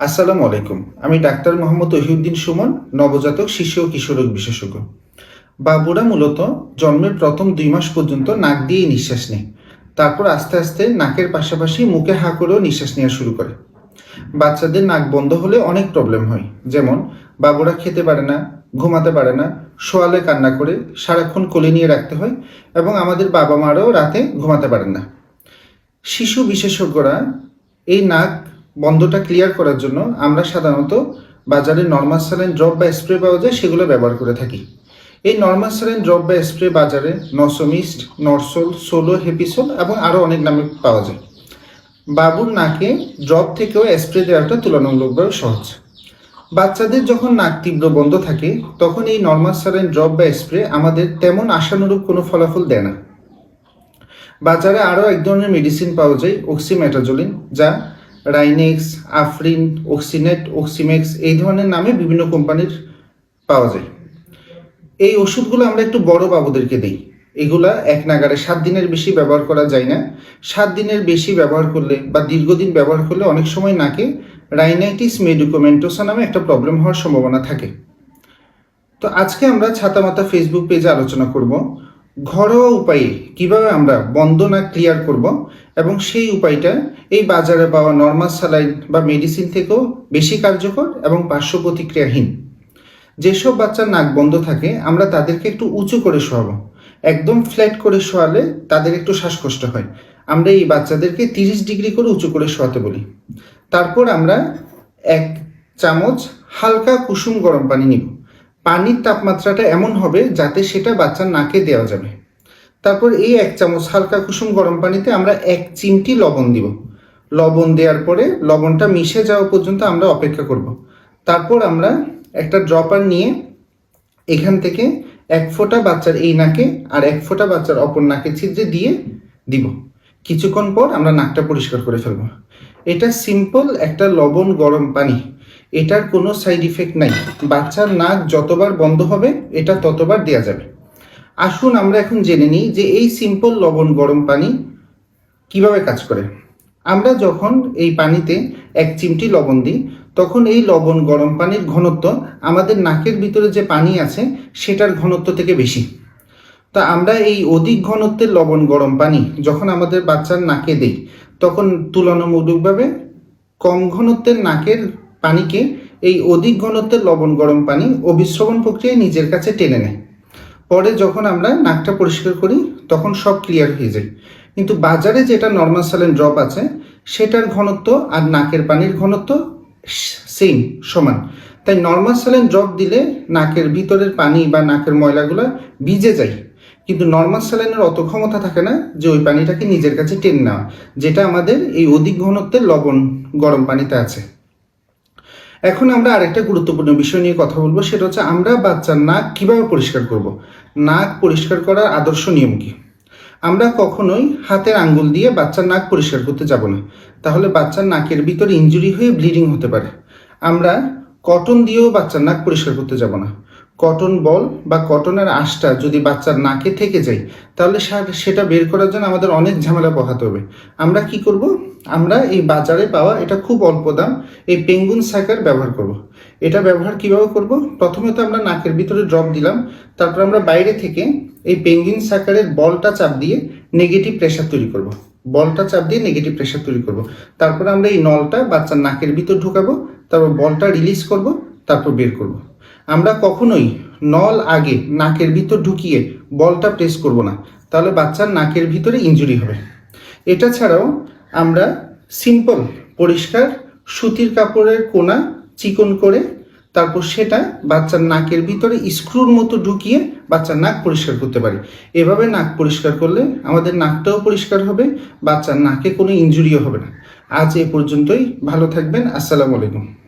আসসালামু আলাইকুম। আমি ডাক্তার মোহাম্মদ ওহিউদ্দিন সুমন, নবজাতক শিশু ও কিশোরক বিশেষজ্ঞ। বাবুরা মূলত জন্মের প্রথম দুই মাস পর্যন্ত নাক দিয়েই নিঃশ্বাস নেয়। তারপর আস্তে আস্তে নাকের পাশাপাশি মুখে হা করেও নিঃশ্বাস নেওয়া শুরু করে। বাচ্চাদের নাক বন্ধ হলে অনেক প্রবলেম হয়। যেমন, বাবুরা খেতে পারে না, ঘুমাতে পারে না, শোয়ালে কান্না করে, সারাক্ষণ কোলে নিয়ে রাখতে হয় এবং আমাদের বাবা মারাও রাতে ঘুমাতে পারেন না। শিশু বিশেষজ্ঞরা এই নাক বন্ধটা ক্লিয়ার করার জন্য আমরা সাধারণত বাজারে নর্মাল স্যালাইন ড্রপ বা স্প্রে পাওয়া যায়, সেগুলো ব্যবহার করে থাকি। এই নর্মাল স্যালাইন ড্রপ বা স্প্রে বাজারে নসোমিস্ট নরসোল, সোলো, হেপিসোল এবং আরও অনেক নামে পাওয়া যায়। বাবুর নাকে ড্রপ থেকেও স্প্রে দেওয়াটা তুলনামূলকভাবে সহজ। বাচ্চাদের যখন নাক তীব্র বন্ধ থাকে, তখন এই নর্মাল স্যালাইন ড্রপ বা স্প্রে আমাদের তেমন আশানুরূপ কোনো ফলাফল দেয় না। বাজারে আরও এক ধরনের মেডিসিন পাওয়া যায় অক্সিমেটাজোলিন যা রাইনেক্স, আফরিন, অক্সিনেট, অক্সিমেক্স এই ধরনের নামে বিভিন্ন কোম্পানির পাওয়া যায়। এই ওষুধগুলো আমরা একটু বড় বাবুদেরকে দিই। এগুলা এক নাগারে সাত দিনের বেশি ব্যবহার করা যায় না। সাত দিনের বেশি ব্যবহার করলে বা দীর্ঘদিন ব্যবহার করলে অনেক সময় নাকে রাইনাইটিস মেডিকোমেন্টোসা নামে একটা প্রবলেম হওয়ার সম্ভাবনা থাকে। তো আজকে আমরা ছাতামাতা ফেসবুক পেজে আলোচনা করব। ঘরোয়া উপায়ে কীভাবে আমরা বন্ধ না ক্লিয়ার করব এবং সেই উপায়টা এই বাজারে পাওয়া নর্মাল স্যালাইন বা মেডিসিন থেকেও বেশি কার্যকর এবং পার্শ্ব প্রতিক্রিয়াহীন। যেসব বাচ্চার নাক বন্ধ থাকে, আমরা তাদেরকে একটু উঁচু করে শোয়াবো। একদম ফ্ল্যাট করে শোয়ালে তাদের একটু শ্বাসকষ্ট হয়। আমরা এই বাচ্চাদেরকে তিরিশ ডিগ্রি করে উঁচু করে শোয়াতে বলি। তারপর আমরা এক চামচ হালকা কুসুম গরম পানি নিব। পানির তাপমাত্রাটা এমন হবে যাতে সেটা বাচ্চার নাকে দেওয়া যাবে। তারপর এই এক চামচ হালকা কুসুম গরম পানিতে আমরা এক চিমটি লবণ দিব। লবণ দেওয়ার পরে লবণটা মিশে যাওয়া পর্যন্ত আমরা অপেক্ষা করব। তারপর আমরা একটা ড্রপার নিয়ে এখান থেকে এক ফোঁটা বাচ্চার এই নাকে আর এক ফোঁটা বাচ্চার অপর নাকে ছিদ্রে দিয়ে দিব। কিছুক্ষণ পর আমরা নাকটা পরিষ্কার করে ফেলব। এটা সিম্পল একটা লবণ গরম পানি। এটার কোনো সাইড ইফেক্ট নাই। বাচ্চার নাক যতবার বন্ধ হবে, এটা ততবার দেওয়া যাবে। আসুন আমরা এখন জেনে নিই যে এই সিম্পল লবণ গরম পানি কীভাবে কাজ করে। আমরা যখন এই পানিতে এক চিমটি লবণ দিই, তখন এই লবণ গরম পানির ঘনত্ব আমাদের নাকের ভিতরে যে পানি আছে, সেটার ঘনত্ব থেকে বেশি। তা আমরা এই অধিক ঘনত্বের লবণ গরম পানি যখন আমাদের বাচ্চার নাকে দেই, তখন তুলনামূলকভাবে কম ঘনত্বের নাকের পানিকে এই অধিক ঘনত্বের লবণ গরম পানি অভিশ্রবণ প্রক্রিয়ায় নিজের কাছে টেনে নেয়। পরে যখন আমরা নাকটা পরিষ্কার করি, তখন সব ক্লিয়ার হয়ে যায়। কিন্তু বাজারে যেটা নর্মাল স্যালেন ড্রপ আছে, সেটার ঘনত্ব আর নাকের পানির ঘনত্ব সেম সমান। তাই নর্মাল স্যালেন ড্রপ দিলে নাকের ভিতরের পানি বা নাকের ময়লাগুলো ভিজে যায়। কিন্তু নর্মাল স্যালাইনের অত ক্ষমতা থাকে না যে ওই পানিটাকে নিজের কাছে টেনে নেওয়া, যেটা আমাদের এই অধিক ঘনত্বের লবণ গরম পানিতে আছে। এখন আমরা আরেকটা গুরুত্বপূর্ণ বিষয় নিয়ে কথা বলব, সেটা হচ্ছে আমরা বাচ্চার নাক কীভাবে পরিষ্কার করব। নাক পরিষ্কার করার আদর্শ নিয়ম কি? আমরা কখনোই হাতের আঙ্গুল দিয়ে বাচ্চার নাক পরিষ্কার করতে যাব না। তাহলে বাচ্চার নাকের ভিতর ইঞ্জুরি হয়ে ব্লিডিং হতে পারে। আমরা কটন দিয়েও বাচ্চার নাক পরিষ্কার করতে যাব না। কটন বল বা কটনের আঁশটা যদি বাচ্চার নাকে থেকে যায়, তাহলে সেটা বের করার জন্য আমাদের অনেক ঝামেলা পোহাতে হবে আমরা কি করব আমরা এই বাজারে পাওয়া এটা খুব অল্প দাম, এই পেঙ্গুন সাইকার ব্যবহার করব। এটা ব্যবহার কীভাবে করব প্রথমে তো আমরা নাকের ভিতরে ড্রপ দিলাম, তারপর আমরা বাইরে থেকে এই পেঙ্গুইন সাকারের বলটা চাপ দিয়ে নেগেটিভ প্রেশার তৈরি করব। বলটা চাপ দিয়ে নেগেটিভ প্রেশার তৈরি করব। তারপর আমরা এই নলটা বাচ্চার নাকের ভিতর ঢুকাবো, তারপর বলটা রিলিজ করব, তারপর বের করব। আমরা কখনোই নল আগে নাকের ভিতর ঢুকিয়ে বলটা প্রেস করব না। তাহলে বাচ্চার নাকের ভিতরে ইঞ্জুরি হবে। এটা ছাড়াও আমরা সিম্পল পরিষ্কার সুতির কাপড়ের কোনা চিকন করে তারপর সেটা বাচ্চার নাকের ভিতরে স্ক্রুর মতো ঢুকিয়ে বাচ্চার নাক পরিষ্কার করতে পারি। এভাবে নাক পরিষ্কার করলে আমাদের নাকটাও পরিষ্কার হবে, বাচ্চার নাকে কোনো ইঞ্জুরিও হবে না। আজ এ পর্যন্তই। ভালো থাকবেন। আসসালামু আলাইকুম।